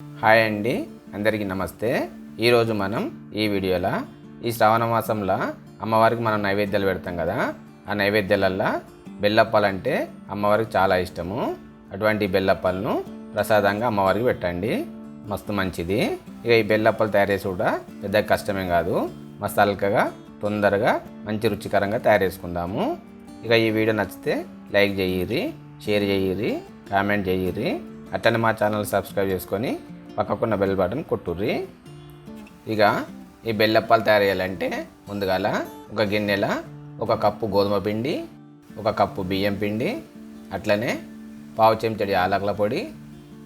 Hi అండి అందరికీ నమస్తే. ఈరోజు మనం ఈ వీడియోలో ఈ శ్రావణ మాసంలో అమ్మవారికి మనం నైవేద్యాలు పెడతాం కదా ఆ నైవేద్యాలల్లో బెల్లప్పాలంటే అమ్మవారికి చాలా ఇష్టము. అటువంటి బెల్లప్పాలను ప్రసాదంగా అమ్మవారికి పెట్టండి. మస్తు మంచిది. ఇక ఈ బెల్లప్పాలు తయారు చేసి కూడా పెద్ద కష్టమే కాదు. మస్తు అల్కగా తొందరగా మంచి రుచికరంగా తయారు చేసుకుందాము. ఇక ఈ వీడియో నచ్చితే లైక్ చేయిరి షేర్ చేయిరి కామెంట్ చేయిరి అట్లనే మా ఛానల్ సబ్స్క్రైబ్ చేసుకొని పక్కకున్న బెల్ బటన్ కొట్టుర్రి. ఇక ఈ బెల్లప్పాలు తయారు చేయాలంటే ముందుగాల ఒక గిన్నెల ఒక కప్పు గోధుమ పిండి ఒక కప్పు బియ్యం పిండి అట్లనే పావు చెంచడి ఆలకల పొడి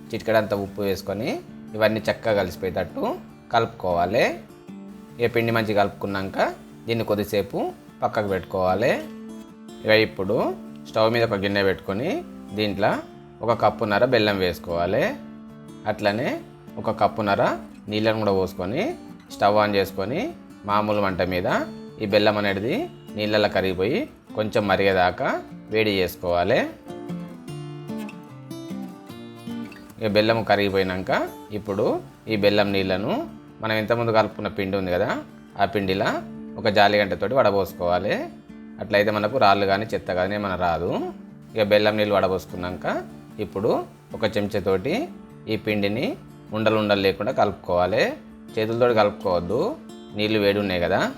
చిటికడంత ఉప్పు వేసుకొని ఇవన్నీ చక్కగా కలిసిపోయేటట్టు కలుపుకోవాలి. ఏ పిండి మంచిగా కలుపుకున్నాక దీన్ని కొద్దిసేపు పక్కకు పెట్టుకోవాలి. ఇక ఇప్పుడు స్టవ్ మీద ఒక గిన్నె పెట్టుకొని దీంట్లో ఒక కప్పున్నర బెల్లం వేసుకోవాలి. అట్లనే ఒక కప్పున్నర నీళ్ళను కూడా పోసుకొని స్టవ్ ఆన్ చేసుకొని మామూలు మంట మీద ఈ బెల్లం అనేది నీళ్ళలో కరిగిపోయి కొంచెం మరిగేదాకా వేడి చేసుకోవాలి. ఈ బెల్లం కరిగిపోయినాక ఇప్పుడు ఈ బెల్లం నీళ్ళను మనం ఇంతకుముందు కలుపుకున్న పిండి ఉంది కదా ఆ పిండిలా ఒక జాలిగంటతోటి వడబోసుకోవాలి. అట్లయితే మనకు రాళ్ళు కానీ చెత్త కానీ మన రాదు. ఇక బెల్లం నీళ్ళు వడబోసుకున్నాక ఇప్పుడు ఒక చెంచాతోటి ఈ పిండిని ఉండలు ఉండలు లేకుండా కలుపుకోవాలి. చేతులతో కలుపుకోవద్దు. నీళ్ళు వేడి ఉన్నాయి కదా.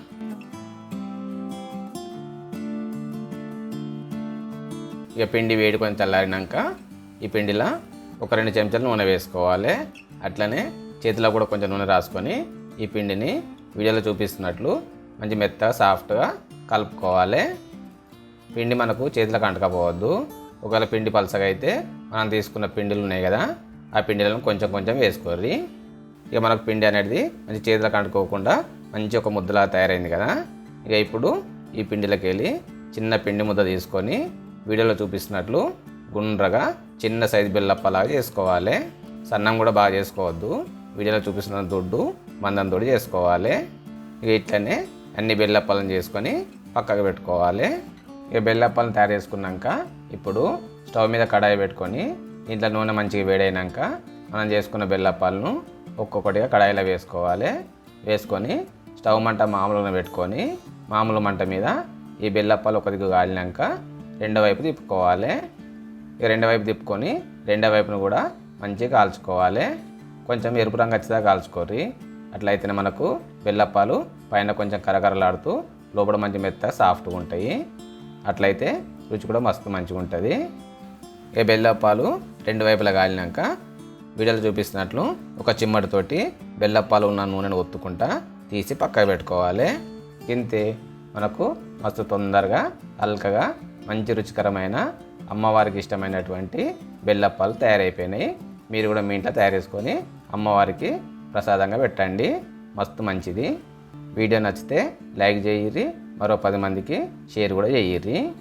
ఇక పిండి వేడి కొంచెం చల్లారినాక ఈ పిండిలో ఒక రెండు చెంచాలు నూనె వేసుకోవాలి. అట్లనే చేతిలో కూడా కొంచెం నూనె రాసుకొని ఈ పిండిని వీడియోలో చూపిస్తున్నట్లు మంచి మెత్తగా సాఫ్ట్గా కలుపుకోవాలి. పిండి మనకు చేతిలోకి అంటకపోవద్దు. ఒకవేళ పిండి పలసగా అయితే మనం తీసుకున్న పిండిలు ఉన్నాయి కదా ఆ పిండిలను కొంచెం కొంచెం వేసుకోర్రి. ఇక మనకు పిండి అనేది మంచి చేతులకు అంటుకోకుండా మంచి ఒక ముద్దలా తయారైంది కదా. ఇక ఇప్పుడు ఈ పిండిలోకి వెళ్ళి చిన్న పిండి ముద్ద తీసుకొని వీడియోలో చూపిస్తున్నట్లు గుండ్రగా చిన్న సైజు బెల్లప్పలాగా చేసుకోవాలి. సన్నం కూడా బాగా చేసుకోవద్దు. వీడియోలో చూపిస్తున్న దొడ్డు మందం దొడ్డు చేసుకోవాలి. ఇక ఇట్లనే అన్ని బెల్లప్పాలను చేసుకొని పక్కకు పెట్టుకోవాలి. ఇక బెల్లప్పాలను తయారు చేసుకున్నాక ఇప్పుడు స్టవ్ మీద కడాయి పెట్టుకొని ఇంట్లో నూనె మంచిగా వేడైనాక మనం చేసుకున్న బెల్లప్పాలను ఒక్కొక్కటిగా కడాయిలో వేసుకోవాలి. వేసుకొని స్టవ్ మంట మామూలుగా పెట్టుకొని మామూలు మంట మీద ఈ బెల్లప్పాలు ఒక దిగు కాలినాక రెండో వైపు తిప్పుకోవాలి. ఇక రెండో వైపు తిప్పుకొని రెండో వైపును కూడా మంచిగా కాల్చుకోవాలి. కొంచెం ఎరుపు రంగు వచ్చేదాకా కాల్చుకోరి అట్లయితేనే మనకు బెల్లప్పాలు పైన కొంచెం కరకరలాడుతూ లోపల మంచి మెత్త సాఫ్ట్గా ఉంటాయి. అట్లయితే రుచి కూడా మస్తు మంచిగా ఉంటుంది ఏ బెల్లప్పాలు రెండు వైపులా కాలినాక వీడియోలో చూపిస్తున్నట్లు ఒక చిమ్మటితోటి బెల్లప్పాలు ఉన్న నూనెను ఒత్తుకుంటా తీసి పక్కకు పెట్టుకోవాలి. ఇంతే మనకు మస్తు తొందరగా అల్కగా మంచి రుచికరమైన అమ్మవారికి ఇష్టమైనటువంటి బెల్లప్పాలు తయారైపోయినాయి. మీరు కూడా మీ ఇంట్లో తయారు చేసుకొని అమ్మవారికి ప్రసాదంగా పెట్టండి. మస్తు మంచిది. వీడియో నచ్చితే లైక్ చేయిర్రి మరో పది మందికి షేర్ కూడా చేయర్రి.